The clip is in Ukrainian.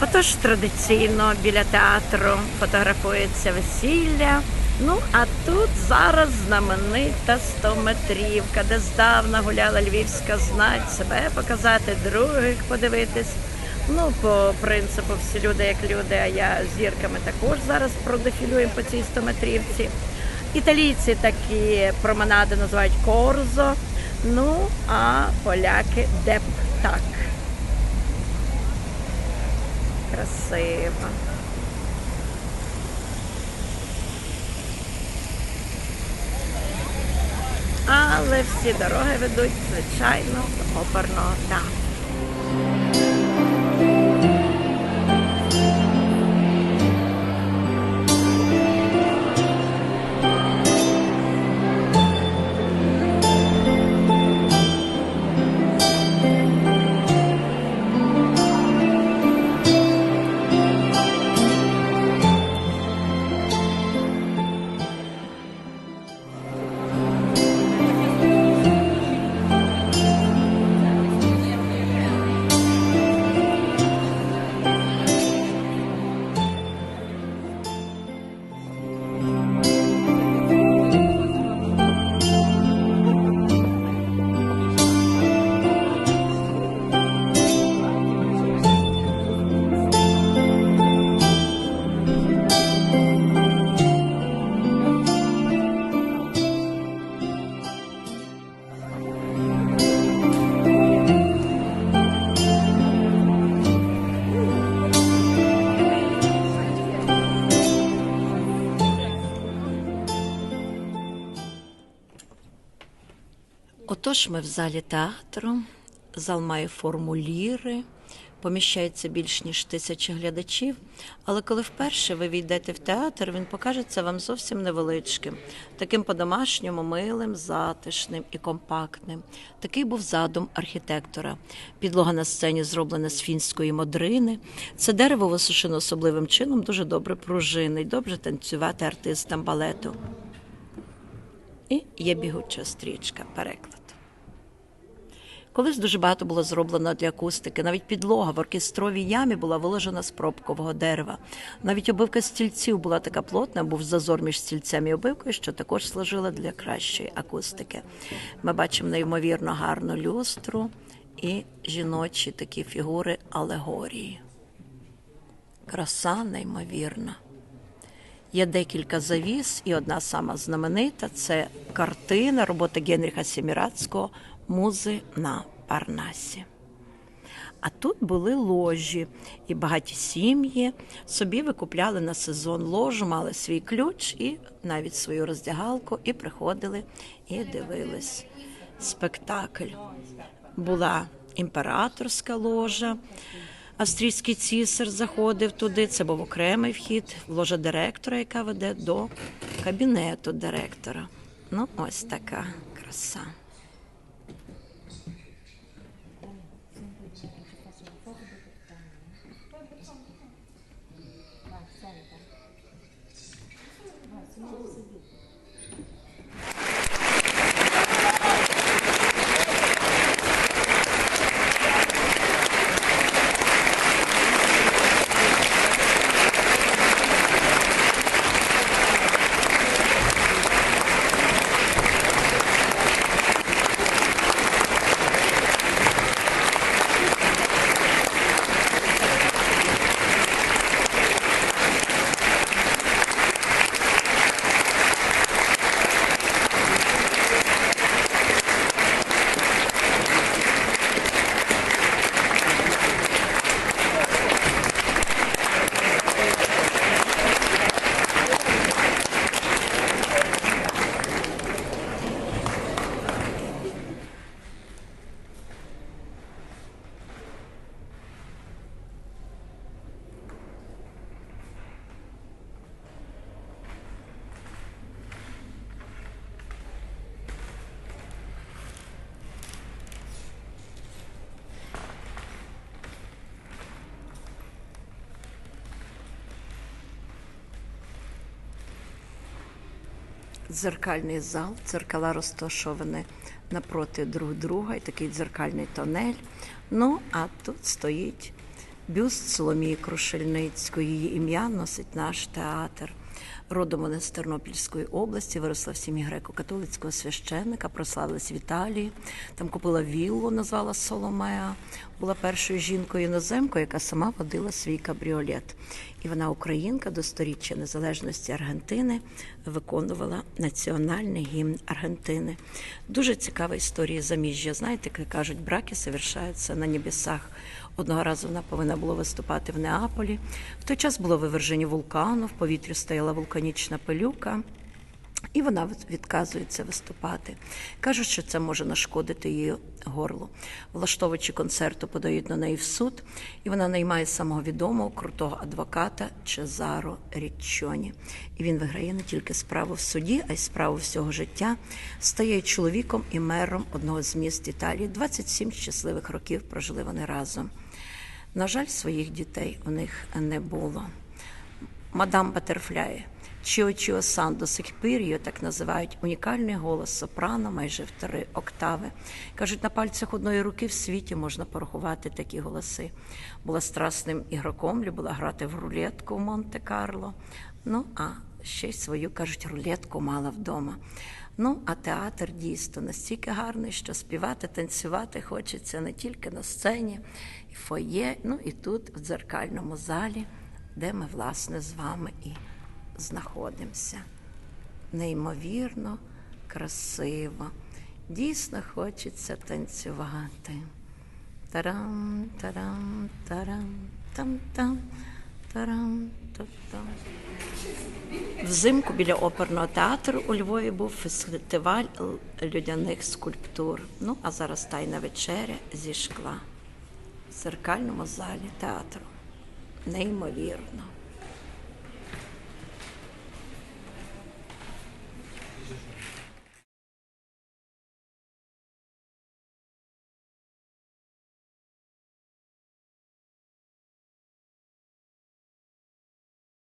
Отож, традиційно біля театру фотографується весілля. Ну, а тут зараз знаменита 100-метрівка, де здавна гуляла львівська знать, себе показати, других подивитись. Ну, по принципу, всі люди як люди, а я зірками також зараз продефілюємо по цій 100-метрівці. Італійці такі променади називають корзо. Ну, а поляки дептак. Красиво. Але всі дороги ведуть, звичайно, до оперного театру. Отож, ми в залі театру. Зал має форму ліри, поміщається більш ніж тисячі глядачів. Але коли вперше ви війдете в театр, він покажеться вам зовсім невеличким, таким по-домашньому милим, затишним і компактним. Такий був задум архітектора. Підлога на сцені зроблена з фінської модрини. Це дерево висушено особливим чином, дуже добре пружинить, добре танцювати артистам балету. І є бігуча стрічка, переклад. Колись дуже багато було зроблено для акустики. Навіть підлога в оркестровій ямі була виложена з пробкового дерева. Навіть обивка стільців була така плотна, був зазор між стільцями і обивкою, що також служила для кращої акустики. Ми бачимо неймовірно гарну люстру і жіночі такі фігури алегорії. Краса неймовірна. Є декілька завіс, і одна сама знаменита це картина роботи Генріха Сімірадського Музи на Парнасі. А тут були ложі, і багаті сім'ї собі викупляли на сезон ложу, мали свій ключ і навіть свою роздягалку, і приходили і дивились спектакль. Була імператорська ложа. Австрійський цісар заходив туди. Це був окремий вхід, ложа директора, яка веде до кабінету директора. Ну, ось така краса. Дзеркальний зал, дзеркала розташовані напроти друг друга, і такий дзеркальний тонель. Ну, а тут стоїть Бюст Соломії Крушельницької. Її ім'я носить наш театр. Родом вона з Тернопільської області, виросла в сім'ї греко-католицького священника, прославилась в Італії. Там купила віллу, назвала Соломея. Була першою жінкою іноземкою, яка сама водила свій кабріолет. І вона, українка, до сторіччя незалежності Аргентини, виконувала національний гімн Аргентини. Дуже цікава історія заміжжя. Знаєте, як кажуть, браки совершаються на небесах. Одного разу вона повинна була виступати в Неаполі. В той час було виверження вулкану, в повітрі стояла вулканічна пилюка. І вона відказується виступати. Кажуть, що це може нашкодити її горлу. Влаштовуючи концерту, подають на неї в суд, і вона наймає самого відомого крутого адвоката Чезаро Річчоні. І він виграє не тільки справу в суді, а й справу всього життя. Стає чоловіком і мером одного з міст Італії. 27 щасливих років прожили вони разом. На жаль, своїх дітей у них не було. Мадам Батерфляє. Чіо Чіо Сан до сих пір її так називають унікальний голос сопрано майже в три октави. Кажуть, на пальцях одної руки в світі можна порахувати такі голоси. Була страсним ігроком, любила грати в рулетку в Монте-Карло. Ну, а ще й свою, кажуть, рулетку мала вдома. Ну, а театр дійсно настільки гарний, що співати, танцювати хочеться не тільки на сцені, і фоє, ну і тут, в дзеркальному залі, де ми, власне, з вами і знаходимося. Неймовірно, красиво. Дійсно хочеться танцювати. Тарам, тарам, тарам, там, там, тарам, там. Взимку біля оперного театру у Львові був фестиваль людяних скульптур. Ну, а зараз тайна вечеря зі шкла в зеркальному залі театру. Неймовірно.